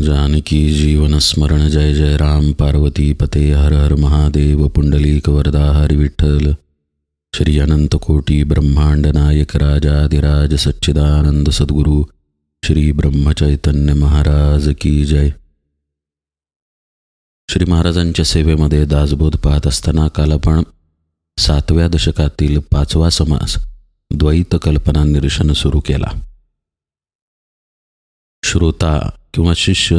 जानकी जीवन स्मरण जय जय राम पार्वती पते हर हर महादेव पुंडलीक वरदा हरी विठ्ठल। श्री अनंत कोटी ब्रह्मांड नायक राजाधिराज सच्चिदानंद सद्गुरु श्री ब्रह्मचैतन्य महाराज की जय। श्री महाराजांच्या सेवेमध्ये दासबोध पाहत असताना काल आपण सातव्या दशकातील पाचवा समास द्वैत कल्पना निरसन सुरू केला। श्रोता किंवा शिष्य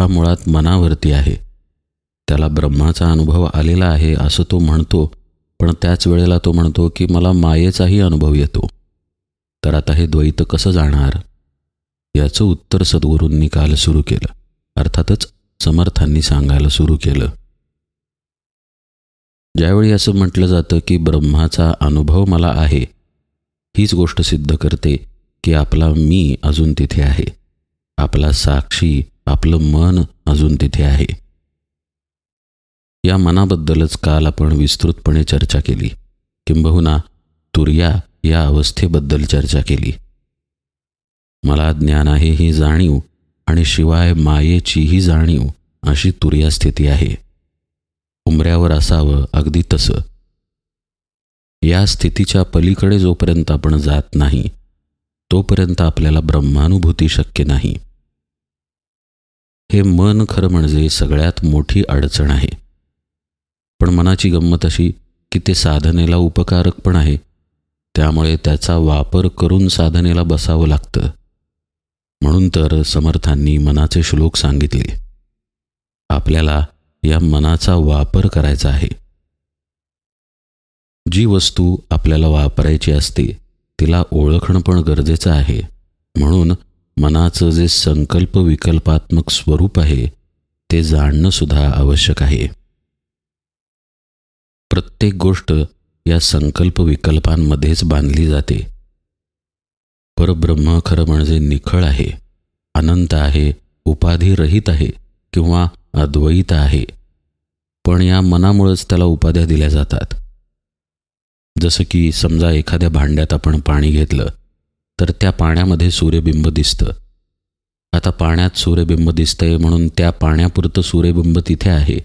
हा मुळात मनावरती आहे. त्याला ब्रह्माचा अनुभव आलेला आहे असं तो म्हणतो पण त्याच वेळेला तो म्हणतो की मला मायेचाही अनुभव येतो. तर आता हे द्वैत कसं जाणार? याचं उत्तर सद्गुरूंनी काल सुरू केलं. अर्थातच समर्थांनी सांगायला सुरू केलं. ज्यावेळी असं म्हटलं जातं की ब्रह्माचा अनुभव मला आहे हीच गोष्ट सिद्ध करते की आपला मी अजून तिथे आहे. आपला साक्षी आपलं मन अजून तिथे आहे. या मनाबद्दलच काल आपण विस्तृतपणे चर्चा केली. किंबहुना तुर्या या अवस्थेबद्दल चर्चा केली. मला ज्ञान आहे ही जाणीव आणि शिवाय मायेचीही जाणीव अशी तुर्या स्थिती आहे. उमऱ्यावर असावं अगदी तसं. या स्थितीच्या पलीकडे जोपर्यंत आपण जात नाही तोपर्यंत आपल्याला ब्रह्मानुभूती शक्य नाही. हे मन खरं म्हणजे सगळ्यात मोठी अडचण आहे. पण मनाची गंमत अशी की ते साधनेला उपकारक पण आहे. त्यामुळे त्याचा वापर करून साधनेला बसावं लागतं. म्हणून तर समर्थांनी मनाचे श्लोक सांगितले. आपल्याला या मनाचा वापर करायचा आहे. जी वस्तू आपल्याला वापरायची असते तिला ओळखणं पण गरजेचं आहे. म्हणून मनाचं जे संकल्प विकल्पात्मक स्वरूप आहे ते जाणणं सुद्धा आवश्यक आहे. प्रत्येक गोष्ट या संकल्प विकल्पांमध्येच बांधली जाते. परब्रह्म खरं म्हणजे निखळ आहे अनंत आहे उपाधिरहित आहे किंवा अद्वैत आहे. पण या मनामुळेच त्याला उपाध्या दिल्या जातात. जसं की समजा एखाद्या भांड्यात आपण पाणी घेतलं तर त्या पाण्यामध्ये सूर्यबिंब दिसतं. आता पाण्यात सूर्यबिंब दिसतंय म्हणून त्या पाण्यापुरतं सूर्यबिंब तिथे आहे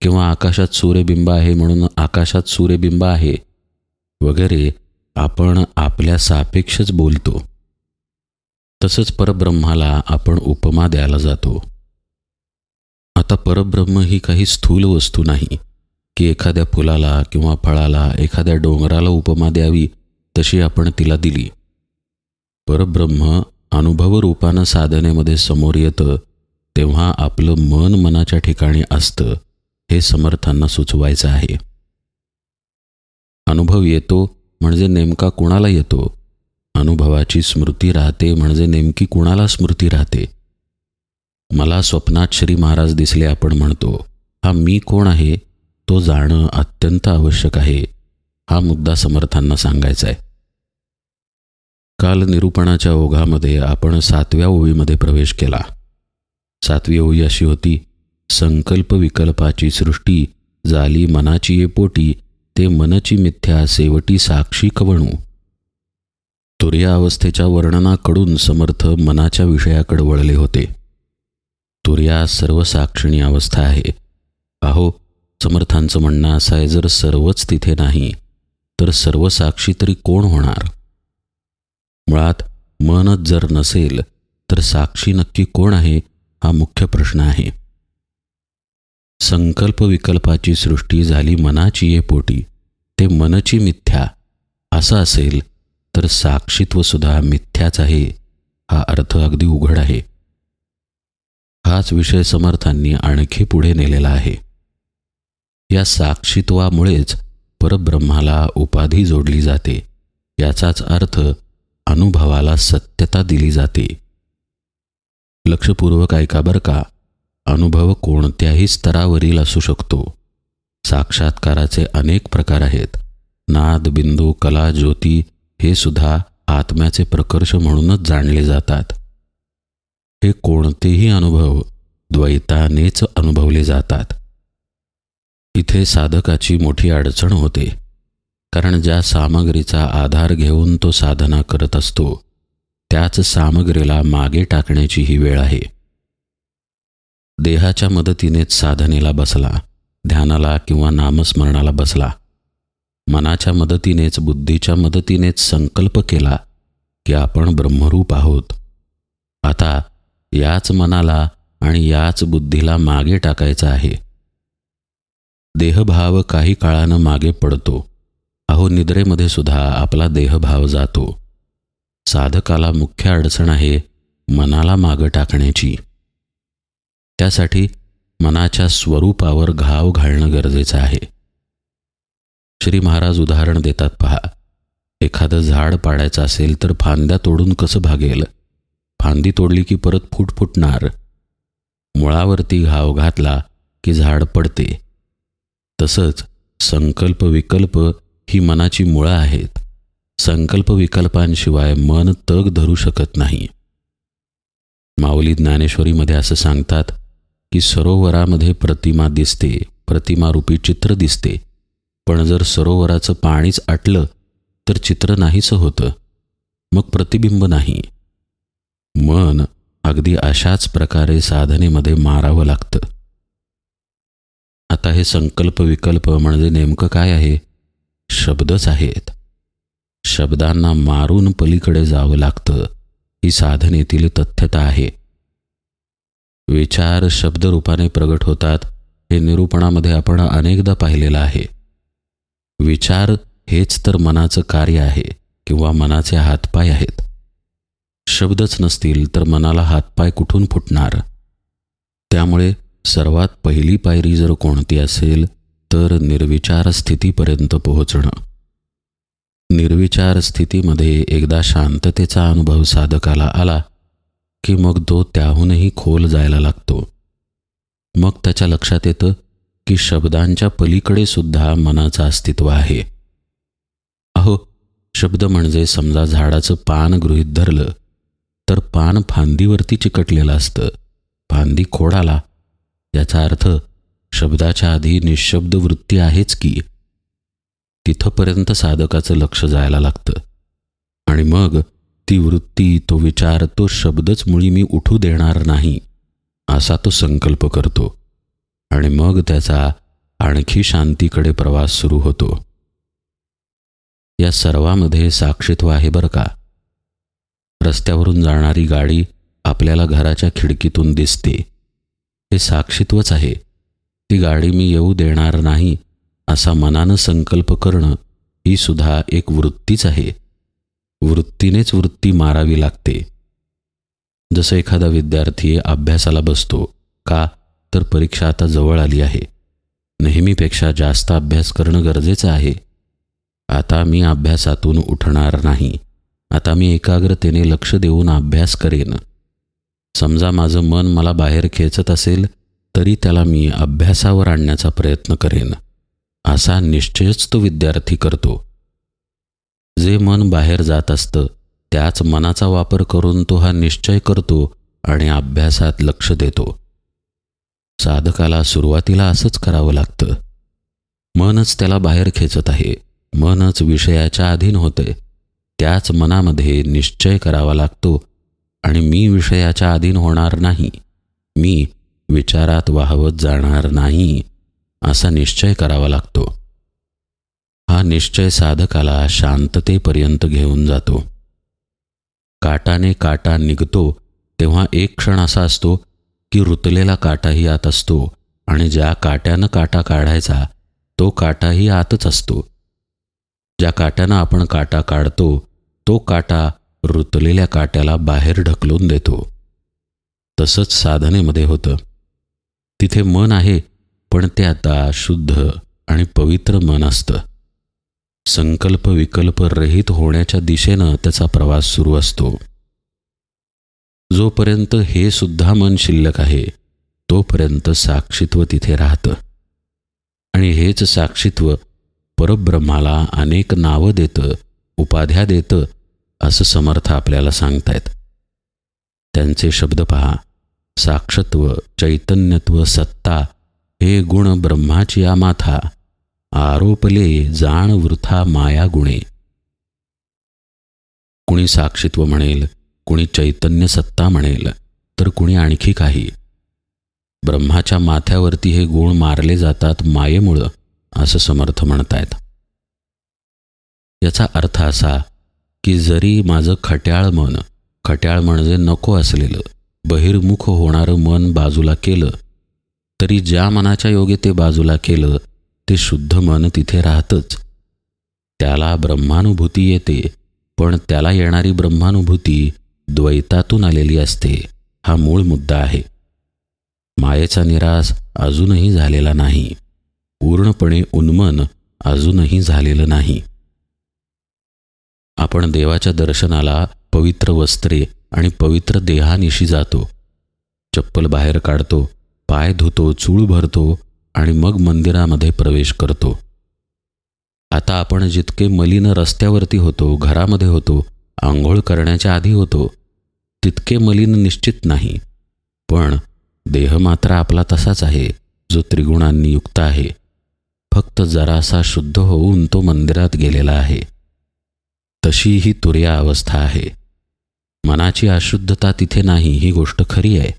किंवा आकाशात सूर्यबिंब आहे म्हणून आकाशात सूर्यबिंब आहे वगैरे आपण आपल्या सापेक्षच बोलतो. तसंच परब्रह्माला आपण उपमा द्यायला जातो. आता परब्रह्म ही काही स्थूल वस्तू नाही. की एखाद्या फुलाला किंवा फळाला एखाद्या डोंगराला उपमा द्यावी तशी आपण तिला दिली. परब्रह्म अनुभव रूपानं साधनेमध्ये समोर येतं तेव्हा आपलं मन मनाच्या ठिकाणी असतं हे समर्थांना सुचवायचं आहे. अनुभव येतो म्हणजे नेमका कुणाला येतो? अनुभवाची स्मृती राहते म्हणजे नेमकी कुणाला स्मृती राहते? मला स्वप्नात श्री महाराज दिसले आपण म्हणतो हा मी कोण आहे? तो जाणं अत्यंत आवश्यक आहे हा मुद्दा समर्थांना सांगायचा आहे. काल निरूपणाच्या ओघामध्ये आपण सातव्या ओळीमध्ये प्रवेश केला. सातवी ओळी अशी होती संकल्प विकल्पाची सृष्टी झाली मनाची ये पोटी ते मनची मिथ्या सेवटी साक्षी कवणू. तुर्या अवस्थेच्या वर्णनाकडून समर्थ मनाच्या विषयाकडे वळले होते. तुर्या सर्वसाक्षिणी अवस्था आहे. अहो समर्थांचं म्हणणं असं आहे जर सर्वच तिथे नाही तर सर्व साक्षी तरी कोण होणार? मुळात मनच जर नसेल तर साक्षी नक्की कोण आहे हा मुख्य प्रश्न आहे. संकल्प विकल्पाची सृष्टी झाली मनाची ये पोटी ते मनची मिथ्या असं असेल तर साक्षीत्वसुद्धा मिथ्याच आहे हा अर्थ अगदी उघड आहे. हाच विषय समर्थांनी आणखी पुढे नेलेला आहे. या साक्षीत्वामुळेच परब्रह्माला उपाधी जोडली जाते. याचाच अर्थ अनुभवाला सत्यता दिली जाते. लक्षपूर्वक ऐका बरं का अनुभव कोणत्याही स्तरावरील असू शकतो. साक्षात्काराचे अनेक प्रकार आहेत. नाद बिंदू कला ज्योती हे सुद्धा आत्म्याचे प्रकर्ष म्हणूनच जाणले जातात. हे कोणतेही अनुभव द्वैतानेच अनुभवले जातात. इथे साधकाची मोठी अडचण होते कारण ज्या सामग्रीचा आधार घेऊन तो साधना करत असतो त्याच सामग्रीला मागे टाकण्याची ही वेळ आहे. देहाच्या मदतीनेच साधनेला बसला ध्यानाला किंवा नामस्मरणाला बसला. मनाच्या मदतीनेच बुद्धीच्या मदतीनेच संकल्प केला की आपण ब्रह्मरूप आहोत. आता याच मनाला आणि याच बुद्धीला मागे टाकायचं आहे. देहभाव काही काळानं मागे पडतो. अहो निद्रेमध्ये सुद्धा आपला देहभाव जातो. साधकाला मुख्य अडचण आहे मनाला मागं टाकण्याची. त्यासाठी मनाच्या स्वरूपावर घाव घालणं गरजेचं आहे. श्री महाराज उदाहरण देतात पहा. एखादं झाड पाडायचं असेल तर फांद्या तोडून कसं भागेल? फांदी तोडली की परत फुट फुटणार मुळावरती घाव घातला की झाड पडते. तसंच संकल्प विकल्प ही मनाची मुळं आहेत. संकल्प विकल्पांशिवाय मन तग धरू शकत नाही. माऊली ज्ञानेश्वरीमध्ये असं सांगतात की सरोवरामध्ये प्रतिमा दिसते प्रतिमारूपी चित्र दिसते. पण जर सरोवराचं पाणीच आटलं तर चित्र नाहीसं होतं. मग प्रतिबिंब नाही. मन अगदी अशाच प्रकारे साधनेमध्ये मारावं लागतं. आता हे संकल्प विकल्प म्हणजे नेमकं काय आहे? शब्दच आहेत. शब्दांना मारून पलीकडे जावं लागतं. ही साधनेतील तथ्यता आहे. विचार शब्दरूपाने प्रगट होतात. हे निरूपणामध्ये आपण अनेकदा पाहिलेलं आहे. विचार हेच तर मनाचं कार्य आहे किंवा मनाचे हातपाय आहेत. शब्दच नसतील तर मनाला हातपाय कुठून फुटणार? त्यामुळे सर्वात पहिली पायरी जर कोणती असेल तर निर्विचार स्थितीपर्यंत पोहोचणं. निर्विचार स्थितीमध्ये एकदा शांततेचा अनुभव साधकाला आला की मग तो त्याहूनही खोल जायला लागतो. मग त्याच्या लक्षात येतं की शब्दांच्या पलीकडे सुद्धा मनाचं अस्तित्व आहे. अहो शब्द म्हणजे समजा झाडाचं पान गृहीत धरलं तर पान फांदीवरती चिकटलेलं असतं. फांदी खोडाला याचा अर्थ शब्दाच्या आधी निशब्द वृत्ती आहेच की तिथंपर्यंत साधकाचं लक्ष जायला लागतं. आणि मग ती वृत्ती तो विचार तो शब्दच मुळी मी उठू देणार नाही असा तो संकल्प करतो. आणि मग त्याचा आणखी शांतीकडे प्रवास सुरू होतो. या सर्वामध्ये साक्षित्व आहे बरं का? रस्त्यावरून जाणारी गाडी आपल्याला घराच्या खिडकीतून दिसते. हे साक्षीत्वच आहे. ती गाडी मी येऊ देणार नाही असा मनानं संकल्प करणं ही सुद्धा एक वृत्तीच आहे. वृत्तीनेच वृत्ती मारावी लागते. जसं एखादा विद्यार्थी अभ्यासाला बसतो का? तर परीक्षा आता जवळ आली आहे. नेहमीपेक्षा जास्त अभ्यास करणं गरजेचं आहे. आता मी अभ्यासातून उठणार नाही. आता मी एकाग्रतेने लक्ष देऊन अभ्यास करेन. समजा माझं मन मला बाहेर खेचत असेल तरी त्याला मी अभ्यासावर आणण्याचा प्रयत्न करेन. असा निश्चयच तो विद्यार्थी करतो. जे मन बाहेर जात असतं त्याच मनाचा वापर करून तो हा निश्चय करतो आणि अभ्यासात लक्ष देतो. साधकाला सुरुवातीला असंच करावं लागतं. मनच त्याला बाहेर खेचत आहे. मनच विषयाच्या अधीन होते त्याच मनामध्ये निश्चय करावा लागतो आणि मी विषयाच्या अधीन होणार नाही. मी विचारात वाहवत जाणार नाही असा निश्चय करावा लागतो. हा निश्चय साधकाला शांततेपर्यंत घेऊन जातो. काटाने काटा निघतो तेव्हा एक क्षण असा असतो की रुतलेला काटाही आत असतो आणि ज्या काट्यानं काटा काढायचा तो काटाही आतच असतो. ज्या काट्यानं आपण काटा काढतो तो काटा रुतलेल्या काट्याला बाहेर ढकलून देतो. तसंच साधनेमध्ये होतं. तिथे मन आहे पण ते आता शुद्ध आणि पवित्र मन असतं. संकल्प विकल्प रहित होण्याच्या दिशेनं त्याचा प्रवास सुरू असतो. जोपर्यंत हे सुद्धा मन शिल्लक आहे तोपर्यंत साक्षीत्व तिथे राहतं. आणि हेच साक्षित्व परब्रह्माला अनेक नावं देतं उपाध्या देतं असं समर्थ आपल्याला सांगतायत. त्यांचे शब्द पहा. साक्षत्व चैतन्यत्व सत्ता हे गुण ब्रह्माची या माथा. आरोपले जाण वृथा माया गुणे. कुणी साक्षीत्व म्हणेल कुणी चैतन्य सत्ता म्हणेल तर कुणी आणखी काही. ब्रह्माच्या माथ्यावरती हे गुण मारले जातात मायेमुळं असं समर्थ म्हणतायत. याचा अर्थ असा की जरी माझं खट्याळ मन खट्याळ म्हणजे नको असलेलं बहिर्मुख होणारं मन बाजूला केलं तरी ज्या मनाच्या योगे ते बाजूला केलं ते शुद्ध मन तिथे राहतंच. त्याला ब्रह्मानुभूती येते पण त्याला येणारी ब्रह्मानुभूती द्वैतातून आलेली असते हा मूळ मुद्दा आहे. मायेचा निराश अजूनही झालेला नाही. पूर्णपणे उन्मन अजूनही झालेलं नाही. आपण देवाच्या दर्शनाला पवित्र वस्त्रे आणि पवित्र देहानिशी जातो. चप्पल बाहेर काढतो पाय धुतो चूळ भरतो आणि मग मंदिरामध्ये प्रवेश करतो. आता आपण जितके मलिन रस्त्यावरती होतो घरामध्ये होतो आंघोळ करण्याच्या आधी होतो तितके मलिन निश्चित नाही. पण देह मात्र आपला तसाच आहे जो त्रिगुणांनी युक्त आहे. फक्त जरासा शुद्ध होऊन तो मंदिरात गेलेला आहे. तशी ही तुर्या अवस्था आहे. मनाची अशुद्धता तिथे नाही ही गोष्ट खरी आहे.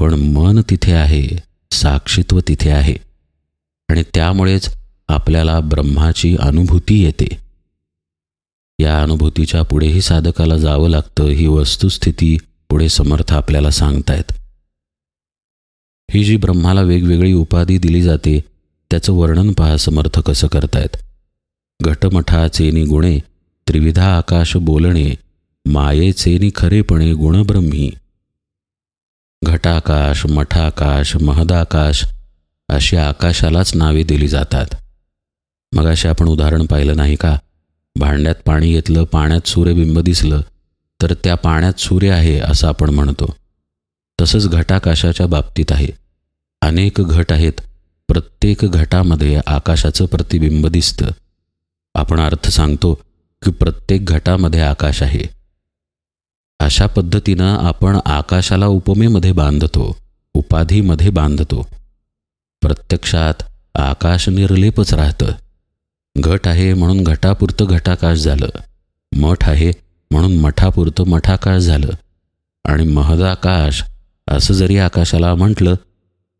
पण मन तिथे आहे साक्षीत्व तिथे आहे. आणि त्यामुळेच आपल्याला ब्रह्माची अनुभूती येते. या अनुभूतीच्या पुढेही साधकाला जावं लागतं ही वस्तुस्थिती पुढे समर्थ आपल्याला सांगतायत. ही जी ब्रह्माला वेगवेगळी उपाधी दिली जाते त्याचं वर्णन पहा समर्थ कसं करतायत. घटमठाचेनी गुणे त्रिविधा आकाश बोलणे मायेचेनी खरेपणे गुणब्रह्मी. घटाकाश मठाकाश महदाकाश अशी आकाशालाच नावे दिली जातात. मग असे आपण उदाहरण पाहिलं नाही का? भांड्यात पाणी घेतलं पाण्यात सूर्यबिंब दिसलं तर त्या पाण्यात सूर्य आहे असं आपण म्हणतो. तसंच घटाकाशाच्या बाबतीत आहे. अनेक घट आहेत. प्रत्येक घटामध्ये आकाशाचं प्रतिबिंब दिसतं. आपण अर्थ सांगतो की प्रत्येक घटामध्ये आकाश आहे. अशा पद्धतीनं आपण आकाशाला उपमेमध्ये बांधतो उपाधीमध्ये बांधतो. प्रत्यक्षात आकाश निर्लेपच राहतं. घट आहे म्हणून घटापुरतं घटाकाश झालं. मठ आहे म्हणून मठापुरतं मठाकाश झालं. आणि महदाकाश असं जरी आकाशाला म्हटलं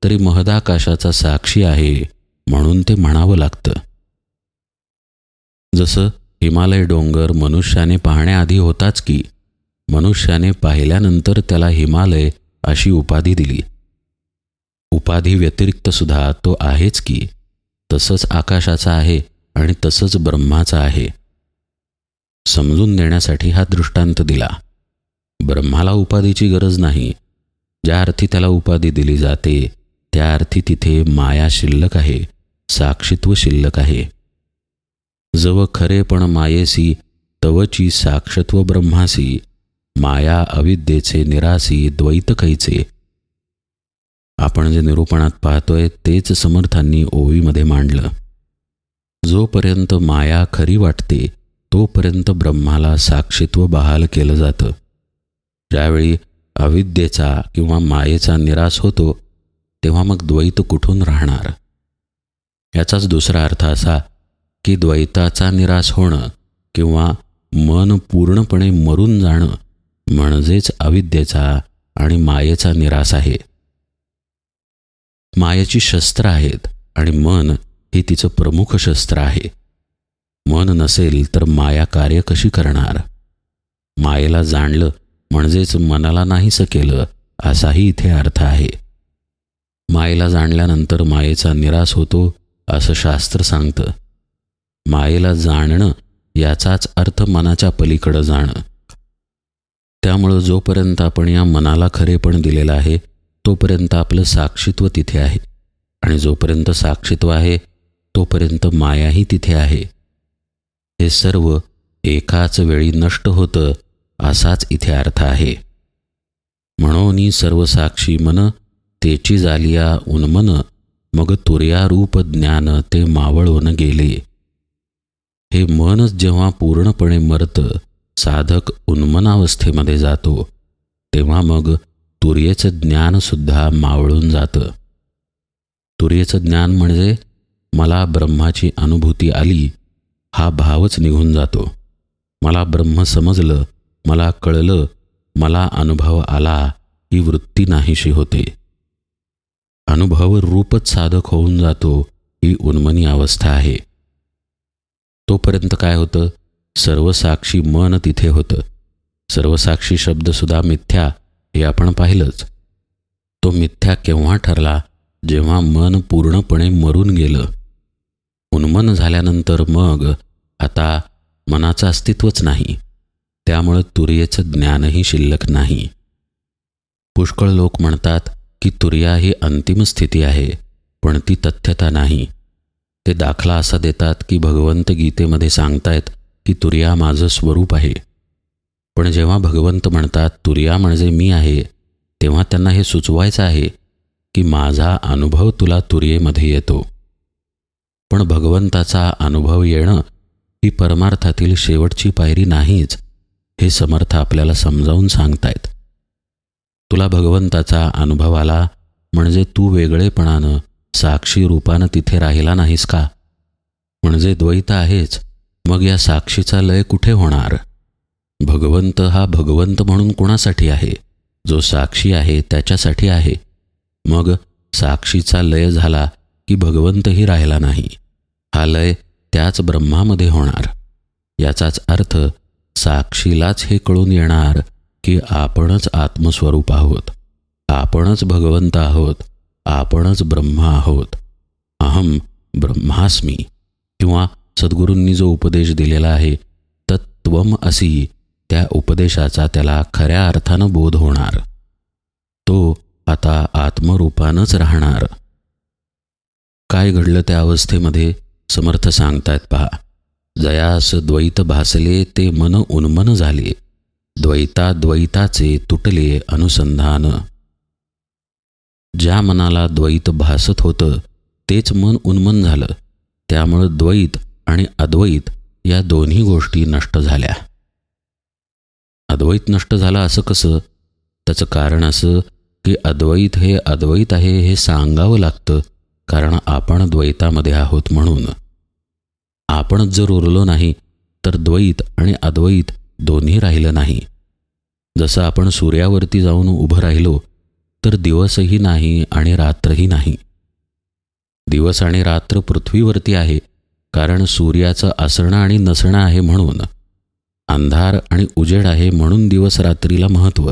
तरी महदाकाशाचा साक्षी आहे म्हणून ते म्हणावं लागतं. जसं हिमालय डोंगर मनुष्याने पाहण्याआधी होताच की मनुष्याने पाहिल्यानंतर त्याला हिमालय अशी उपाधी दिली. उपाधी व्यतिरिक्त सुद्धा तो आहेच की तसंच आकाशाचा आहे आणि तसंच ब्रह्माचा आहे. समजून देण्यासाठी हा दृष्टांत दिला. ब्रह्माला उपाधीची गरज नाही. ज्या अर्थी त्याला उपाधी दिली जाते त्या अर्थी तिथे माया शिल्लक आहे साक्षित्व शिल्लक आहे. जव खरेपण मायेसी तवची साक्षत्व ब्रह्मासी माया अविद्येचे निरासी द्वैत कैचे. आपण जे निरूपणात पाहतोय तेच समर्थांनी ओवीमध्ये मांडलं. जोपर्यंत माया खरी वाटते तोपर्यंत ब्रह्माला साक्षीत्व बहाल केलं जातं. ज्यावेळी अविद्येचा किंवा मायेचा निराश होतो तेव्हा मग द्वैत कुठून राहणार? याचाच दुसरा अर्थ असा की द्वैताचा निराश होणं किंवा मन पूर्णपणे मरून जाणं म्हणजेच अविद्येचा आणि मायेचा निराश आहे. मायेची शस्त्र आहेत आणि मन हे तिचं प्रमुख शस्त्र आहे. मन नसेल तर माया कार्य कशी करणार? मायेला जाणलं म्हणजेच मनाला नाहीसं केलं असाही इथे अर्थ आहे. मायेला जाणल्यानंतर मायेचा निराश होतो असं शास्त्र सांगतं. मायेला जाणणं याचाच अर्थ मनाच्या पलीकडं जाणं. त्यामुळं जोपर्यंत आपण या मनाला खरेपण दिलेलं आहे तोपर्यंत आपलं साक्षीत्व तिथे आहे. आणि जोपर्यंत साक्षीत्व आहे तोपर्यंत मायाही तिथे आहे. हे सर्व एकाच वेळी नष्ट होतं असाच इथे अर्थ आहे. म्हणून सर्व साक्षी मन तेची जालिया उन्मन मग तुर्यारूप ज्ञान ते मावळून गेले. हे मनच जेव्हा पूर्णपणे मरतं साधक उन्मनावस्थेमध्ये जातो तेव्हा मग तुर्येचं ज्ञानसुद्धा मावळून जातं. तुर्येचं ज्ञान म्हणजे मला ब्रह्माची अनुभूती आली हा भावच निघून जातो. मला ब्रह्म समजलं मला कळलं मला अनुभव आला ही वृत्ती नाहीशी होते. अनुभव रूपच साधक होऊन जातो ही उन्मनी अवस्था आहे. तोपर्यंत काय होतं? सर्वसाक्षी मन तिथे होतं. सर्वसाक्षी शब्दसुद्धा मिथ्या हे आपण पाहिलंच. तो मिथ्या केव्हा ठरला? जेव्हा मन पूर्णपणे मरून गेलं. उन्मन झाल्यानंतर मग आता मनाचं अस्तित्वच नाही. त्यामुळं तुर्येचं ज्ञानही शिल्लक नाही. पुष्कळ लोक म्हणतात की तुर्या ही अंतिम स्थिती आहे पण ती तथ्यता नाही. ते दाखला असा देतात की भगवंत गीतेमध्ये सांगतायत की तुर्या माझं स्वरूप आहे. पण जेव्हा भगवंत म्हणतात तुर्या म्हणजे मी आहे तेव्हा त्यांना हे सुचवायचं आहे की माझा अनुभव तुला तुर्येमध्ये येतो. पण भगवंताचा अनुभव येणं ही परमार्थातील शेवटची पायरी नाहीच हे समर्थ आपल्याला समजावून सांगतायत. तुला भगवंताचा अनुभव आला म्हणजे तू वेगळेपणानं साक्षी रूपानं तिथे राहिला नाहीस का? म्हणजे द्वैत आहेच. मग या साक्षीचा लय कुठे होणार? भगवंत हा भगवंत म्हणून कोणासाठी आहे? जो साक्षी आहे त्याच्यासाठी आहे. मग साक्षीचा लय झाला की भगवंतही राहिला नाही. हा लय त्याच ब्रह्मामध्ये होणार. याचाच अर्थ साक्षीलाच हे कळून येणार की आपणच आत्मस्वरूप आहोत. आपणच भगवंत आहोत. आपणच ब्रह्म आहोत. अहम ब्रह्मास्मी. किंवा सद्गुरूंनी जो उपदेश दिलेला आहे तत्वम असी त्या उपदेशाचा त्याला खऱ्या अर्थानं बोध होणार. तो आता आत्मरूपानंच राहणार. काय घडलं त्या अवस्थेमध्ये? समर्थ सांगतायत पहा. जयास द्वैत भासले ते मन उन्मन झाले. द्वैता द्वैताचे तुटले अनुसंधान. ज्या मनाला द्वैत भासत होतं तेच मन उन्मन झालं. त्यामुळं द्वैत आणि अद्वैत या दोन्ही गोष्टी नष्ट झाल्या. अद्वैत नष्ट झालं असं कसं? त्याचं कारण असं की अद्वैत हे अद्वैत आहे हे सांगावं लागतं कारण आपण द्वैतामध्ये आहोत म्हणून. आपणच जर उरलो नाही तर द्वैत आणि अद्वैत दोन्ही राहिलं नाही. जसं आपण सूर्यावरती जाऊन उभं राहिलो तर दिवसही नाही आणि रात्रही नाही. दिवस आणि रात्र पृथ्वीवरती आहे कारण सूर्याचं असणं आणि नसणं आहे म्हणून. अंधार आणि उजेड आहे म्हणून दिवस रात्रीला महत्त्व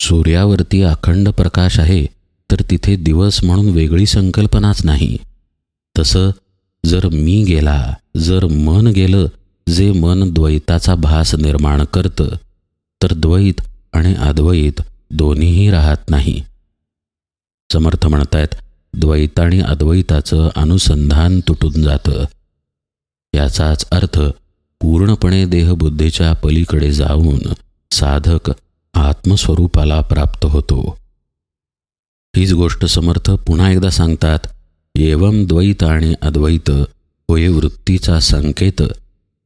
सूर्यावरती अखंड प्रकाश आहे तर तिथे दिवस म्हणून वेगळी संकल्पनाच नाही. तसं जर मी गेला जर मन गेलं जे मन द्वैताचा भास निर्माण करतं तर द्वैत आणि अद्वैत दोन्हीही राहत नाही. समर्थ म्हणतायत द्वैत आणि अद्वैताचं अनुसंधान तुटून जातं. याचाच अर्थ पूर्णपणे देहबुद्धीच्या पलीकडे जाऊन साधक आत्मस्वरूपाला प्राप्त होतो. हीच गोष्ट समर्थ पुन्हा एकदा सांगतात एवम द्वैत आणि अद्वैत होय वृत्तीचा संकेत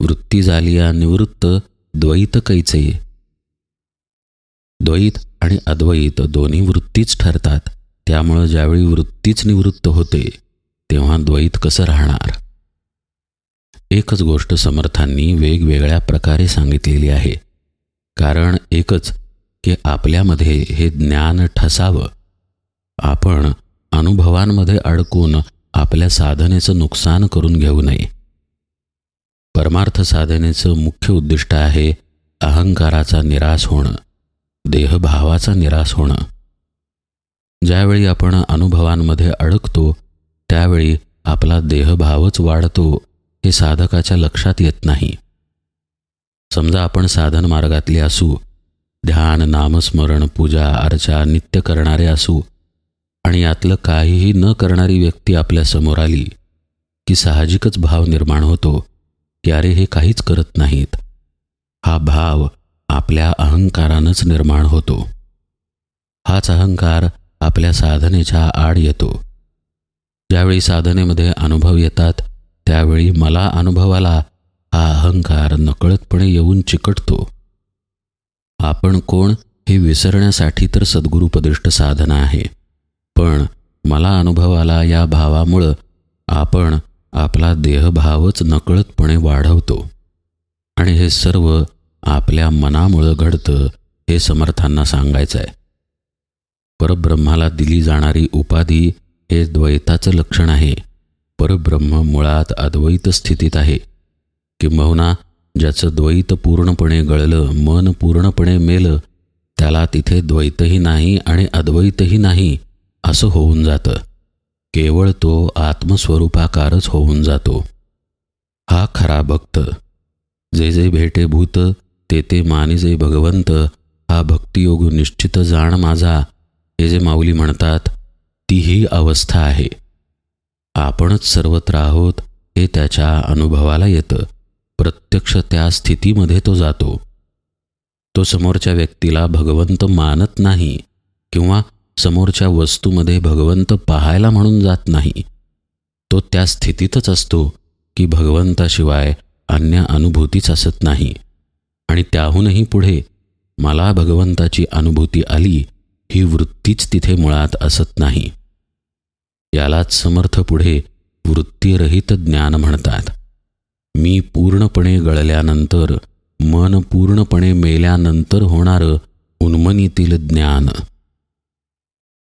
वृत्ती झाली या निवृत्त द्वैत कैचे द्वैत आणि अद्वैत दोन्ही वृत्तीच ठरतात. त्यामुळं ज्यावेळी वृत्तीच निवृत्त होते तेव्हा द्वैत कसं राहणार? एकच गोष्ट समर्थांनी वेगवेगळ्या प्रकारे सांगितलेली आहे. कारण एकच की आपल्यामध्ये हे ज्ञान ठसावं. आपण अनुभवांमध्ये अडकून आपल्या साधनेचं नुकसान करून घेऊ नये. परमार्थ साधनेचं मुख्य उद्दिष्ट आहे अहंकाराचा निराश होणं. देहभावाचा निराश होणं. ज्यावेळी आपण अनुभवांमध्ये अडकतो त्यावेळी आपला देहभावच वाढतो हे साधकाच्या लक्षात येत नाही. समजा आपण साधन मार्गातले असू ध्यान नामस्मरण पूजा अर्चा नित्य करणारे असू आणि यातलं काहीही न करणारी व्यक्ती आपल्यासमोर आली की साहजिकच भाव निर्माण होतो की अरे हे काहीच करत नाहीत. हा भाव आपल्या अहंकारानंच निर्माण होतो. हाच अहंकार आपल्या साधनेच्या आड येतो. ज्यावेळी साधनेमध्ये अनुभव येतात त्यावेळी मला अनुभवाला हा अहंकार नकळतपणे येऊन चिकटतो. आपण कोण हे विसरण्यासाठी तर सद्गुरुपदिष्ट साधना आहे पण मला अनुभवाला या भावामुळं आपण आपला देहभावच नकळतपणे वाढवतो. आणि हे सर्व आपल्या मनामुळं घडतं हे समर्थांना सांगायचं आहे परब्रह्माला दिली जाणारी उपाधी हे द्वैताचं लक्षण आहे. परब्रह्म मुळात अद्वैत स्थितीत आहे. किंबहुना ज्याचं द्वैत पूर्णपणे गळलं मन पूर्णपणे मेलं त्याला तिथे द्वैतही नाही आणि अद्वैतही नाही असं होऊन जातं. केवळ तो आत्मस्वरूपाकारच होऊन जातो. हा खरा भक्त. जे जे भेटे भूत तेथे मानिजे भगवंत. हा भक्तियोग निश्चित जाण माझा. हे जे माऊली म्हणतात ती ही अवस्था आहे. आपणच सर्वत्र आहोत हे त्याच्या अनुभवाला येतं. प्रत्यक्ष त्या स्थितीमध्ये तो जातो. तो समोरच्या व्यक्तीला भगवंत मानत नाही किंवा समोरच्या वस्तूमध्ये भगवंत पाहायला म्हणून जात नाही. तो त्या स्थितीतच असतो की भगवंताशिवाय अन्य अनुभूतीच असत नाही. आणि त्याहूनही पुढे मला भगवंताची अनुभूती आली ही वृत्तीच तिथे मुळात असत नाही. यालाच समर्थ पुढे वृत्तीरहित ज्ञान म्हणतात. मी पूर्णपणे गळल्यानंतर मन पूर्णपणे मेल्यानंतर होणारं उन्मनीतील ज्ञान.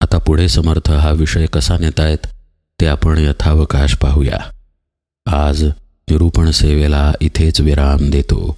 आता पुढे समर्थ हा विषय कसा नेतायत ते आपण यथावकाश पाहूया. आज निरूपण सेवेला इथेच विराम देतो.